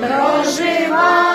проживає.